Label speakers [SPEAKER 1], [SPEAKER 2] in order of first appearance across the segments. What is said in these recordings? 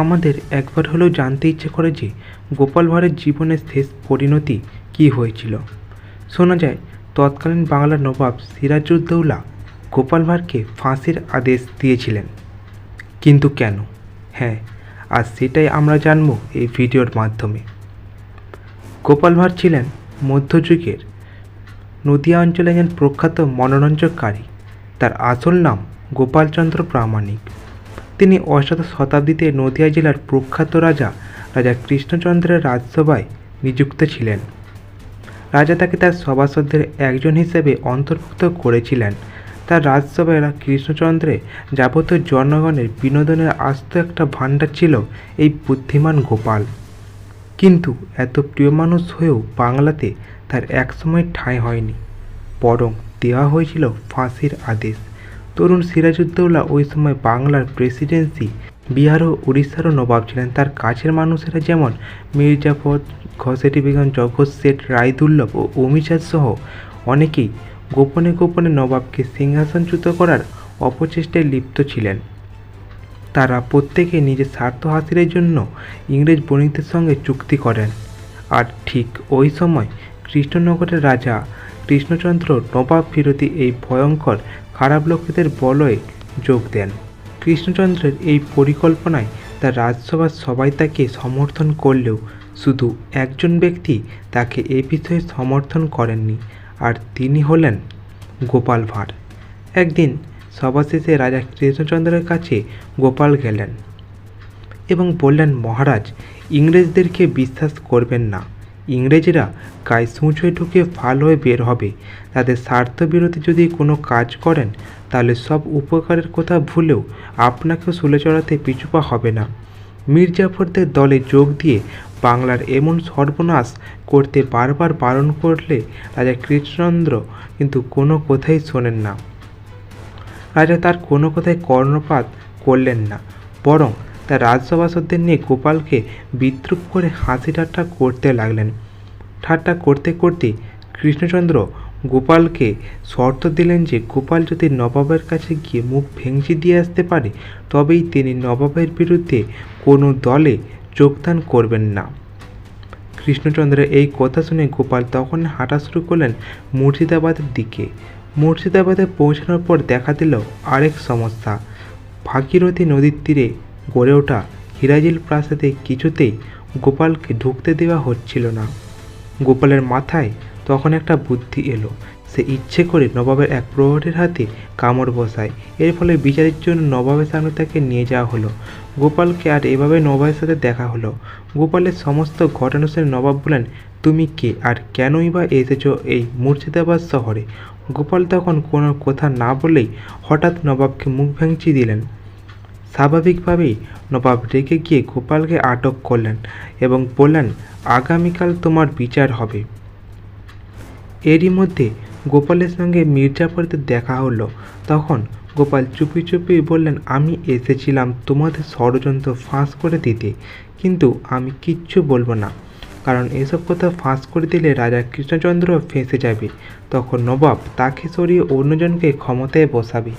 [SPEAKER 1] আমাদের একবার হলেও জানতে ইচ্ছে করে যে গোপাল ভাঁড়ের জীবনের শেষ পরিণতি কী হয়েছিল। শোনা যায়, তৎকালীন বাংলার নবাব সিরাজউদ্দৌলা গোপাল ভাঁড়কে ফাঁসির আদেশ দিয়েছিলেন। কিন্তু কেন? হ্যাঁ আর সেটাই আমরা জানব এই ভিডিওর মাধ্যমে। গোপাল ভাঁড় ছিলেন মধ্যযুগের নদিয়া অঞ্চলে একজন প্রখ্যাত মনোরঞ্জককারী তার আসল নাম গোপালচন্দ্র প্রামাণিক। তিনি অষ্টাদশ শতাব্দীতে নদিয়া জেলার প্রখ্যাত রাজা রাজা কৃষ্ণচন্দ্রের রাজসভায় নিযুক্ত ছিলেন। রাজা তাকে তার সভাসদদের একজন হিসেবে অন্তর্ভুক্ত করেছিলেন। তার রাজসভায় রা- কৃষ্ণচন্দ্রের যাবতীয় জনগণের বিনোদনের আস্ত একটা ভাণ্ডার ছিল এই বুদ্ধিমান গোপাল। কিন্তু এত প্রিয় মানুষ হয়েও বাংলাতে তার একসময় ঠাঁই হয়নি, বরং দেওয়া হয়েছিল ফাঁসির আদেশ। তরুণ সিরাজউদ্দৌলা ওই সময় বাংলার প্রেসিডেন্সি, বিহার ও উড়িষ্যারও নবাব ছিলেন। তার কাছের মানুষেরা যেমন মির্জাফর ঘসেটি বেগম, জগৎ শেঠ, রায়দুল্লভ ও অমিচাঁদ সহ অনেকেই গোপনে গোপনে নবাবকে সিংহাসনচ্যুত করার অপচেষ্টায় লিপ্ত ছিলেন। তারা প্রত্যেকে নিজের স্বার্থ হাসিলের জন্য ইংরেজ বণিকদের সঙ্গে চুক্তি করেন। আর ঠিক ওই সময় কৃষ্ণনগরের রাজা কৃষ্ণচন্দ্র নবাব বিরোধী এই ভয়ঙ্কর খারাপ লোকেদের বলয়ে যোগ দেন। কৃষ্ণচন্দ্রের এই পরিকল্পনায় তার রাজসভার সবাই তাকে সমর্থন করলেও শুধু একজন ব্যক্তি তাকে এ বিষয়ে সমর্থন করেননি, আর তিনি হলেন গোপাল ভাঁড়। একদিন সভা শেষে রাজা কৃষ্ণচন্দ্রের কাছে গোপাল গেলেন এবং বললেন, মহারাজ, ইংরেজদেরকে বিশ্বাস করবেন না। ইংরেজরা গায়ে সূচ হয়ে ঢুকে ফাল হয়ে বের হবে। তাদের স্বার্থবিরোধী যদি কোনো কাজ করেন, তাহলে সব উপকারের কথা ভুলেও আপনাকেও সুলে চড়াতে পিছুপা হবে না। মির্জাফরদের দলে যোগ দিয়ে বাংলার এমন সর্বনাশ করতে বারবার বারণ করলে রাজা কৃষ্ণচন্দ্র কিন্তু কোনো কথাই শোনেন না। রাজা তার কোনো কথায় কর্ণপাত করলেন না, বরং তার রাজসভাসদদের নিয়ে গোপালকে বিদ্রুপ করে হাসি ঠাট্টা করতে লাগলেন। ঠাট্টা করতে করতে কৃষ্ণচন্দ্র গোপালকে শর্ত দিলেন যে গোপাল যদি নবাবের কাছে গিয়ে মুখ ভেঙচি দিয়ে আসতে পারে, তবেই তিনি নবাবের বিরুদ্ধে কোনো দলে যোগদান করবেন না। কৃষ্ণচন্দ্রের এই কথা শুনে গোপাল তখন হাঁটা শুরু করলেন মুর্শিদাবাদের দিকে। মুর্শিদাবাদে পৌঁছানোর পর দেখা দিল আরেক সমস্যা। ভাগীরথী নদীর তীরে গড়ে ওঠা হিরাজিল প্রাসাদে কিছুতেই গোপালকে ঢুকতে দেওয়া হচ্ছিল না। গোপালের মাথায় তখন একটা বুদ্ধি এলো। সে ইচ্ছে করে নবাবের এক প্রহরের হাতে কামড় বসায়। এর ফলে বিচারের জন্য নবাবের সামনে তাকে নিয়ে যাওয়া হলো। গোপালকে আর এভাবে নবাবের সাথে দেখা হলো। গোপালের সমস্ত ঘটনা শুনে নবাব বলেন তুমি কে আর কেনই বা এসেছ এই মুর্শিদাবাদ শহরে? গোপাল তখন কোনো কথা না বলেই হঠাৎ নবাবকে মুখ ভেঙচি দিলেন। স্বাভাবিকভাবেই নবাব রেগে গিয়ে গোপালকে আটক করলেন এবং বললেন, আগামীকাল তোমার বিচার হবে। এরই মধ্যে গোপালের সঙ্গে মির্জাফরদের দেখা হলো। তখন গোপাল চুপি চুপি বললেন, আমি এসেছিলাম তোমাদের ষড়যন্ত্র ফাঁস করে দিতে, কিন্তু আমি কিচ্ছু বলব না। কারণ এসব কথা ফাঁস করে দিলে রাজা কৃষ্ণচন্দ্র ফেঁসে যাবে। তখন নবাব তাকে সরিয়ে অন্যজনকে ক্ষমতায় বসাবে।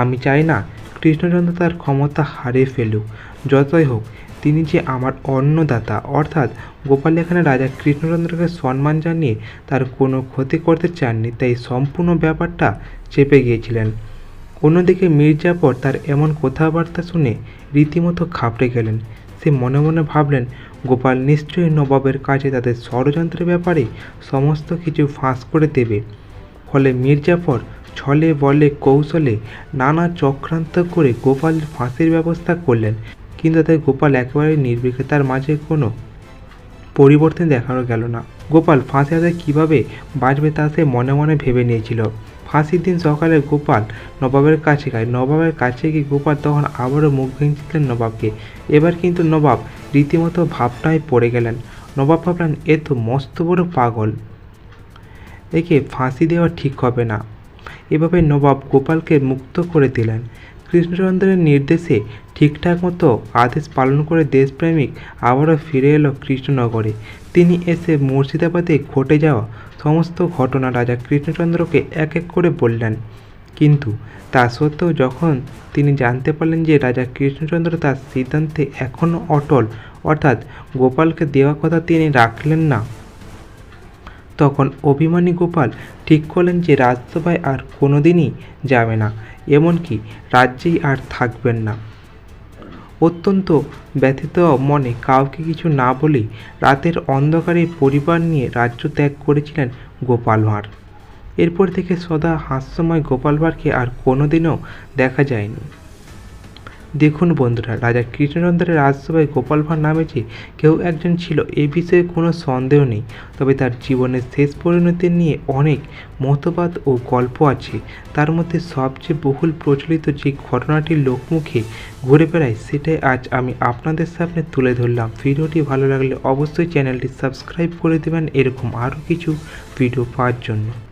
[SPEAKER 1] আমি চাই না কৃষ্ণচন্দ্র তার ক্ষমতা হারিয়ে ফেলুক, যতই হোক, তিনি যে আমার অন্নদাতা। অর্থাৎ গোপাল এখানে রাজা কৃষ্ণচন্দ্রকে সম্মান জানিয়ে তার কোনো ক্ষতি করতে চাননি, তাই সম্পূর্ণ ব্যাপারটা চেপে গিয়েছিলেন। অন্যদিকে মির্জাফর তার এমন কথাবার্তা শুনে রীতিমতো খাপড়ে গেলেন। সে মনে মনে ভাবলেন, গোপাল নিশ্চয়ই নবাবের কাছে তাদের ষড়যন্ত্রের ব্যাপারে সমস্ত কিছু ফাঁস করে দেবে। ফলে মির্জাফর ছলে বলে কৌশলে নানা চক্রান্ত করে গোপাল ফাঁসির ব্যবস্থা করলেন। কিন্তু তাতে গোপাল একেবারে নির্বিঘ্নতার মাঝে কোনো পরিবর্তন দেখানো গেল না। গোপাল ফাঁসি হাতে কীভাবে বাঁচবে তা সে মনে মনে ভেবে নিয়েছিল। ফাঁসির দিন সকালে গোপাল নবাবের কাছে গায় নবাবের কাছে গিয়ে গোপাল তখন আবারও মুখ ভেঙেছিলেন নবাবকে। এবার কিন্তু নবাব রীতিমতো ভাবনায় পড়ে গেলেন। নবাব ভাবলেন, এ তো মস্ত বড় পাগল। একে ফাঁসি দেওয়া ঠিক হবে না। এভাবে নবাব গোপালকে মুক্ত করে দিলেন। কৃষ্ণচন্দ্রের নির্দেশে ঠিকঠাক মতো আদেশ পালন করে দেশপ্রেমিক আবারও ফিরে এলো কৃষ্ণনগরে। তিনি এসে মুর্শিদাবাদে ঘটে যাওয়া সমস্ত ঘটনা রাজা কৃষ্ণচন্দ্রকে এক এক করে বললেন। কিন্তু তা সত্ত্বেও যখন তিনি জানতে পারলেন যে রাজা কৃষ্ণচন্দ্র তার সিদ্ধান্তে এখনও অটল, অর্থাৎ গোপালকে দেওয়া কথা তিনি রাখলেন না তখন অভিমানী গোপাল ঠিক করলেন যে রাজসভায় আর কোনোদিনই যাবে না, এমনকি রাজ্যেই আর থাকবেন না। অত্যন্ত ব্যথিত মনে কাউকে কিছু না বলেই রাতের অন্ধকারে পরিবার নিয়ে রাজ্য ত্যাগ করেছিলেন গোপাল ভাঁড়। এরপর থেকে সদা হাস্যময় গোপাল ভাঁড়কে আর কোনোদিনও দেখা যায়নি। দেখুন বন্ধুরা, রাজা কৃষ্ণচন্দ্রের রাজসভায় গোপাল ভাঁড় নামে যে কেউ একজন ছিল, এ বিষয়ে কোনো সন্দেহ নেই। তবে তার জীবনের শেষ পরিণতি নিয়ে অনেক মতবাদ ও গল্প আছে। তার মধ্যে সবচেয়ে বহুল প্রচলিত যে ঘটনাটি লোকমুখে ঘুরে বেড়ায়, সেটাই আজ আমি আপনাদের সামনে তুলে ধরলাম। ভিডিওটি ভালো লাগলে অবশ্যই চ্যানেলটি সাবস্ক্রাইব করে দেবেন, এরকম আরও কিছু ভিডিও পাওয়ার জন্য।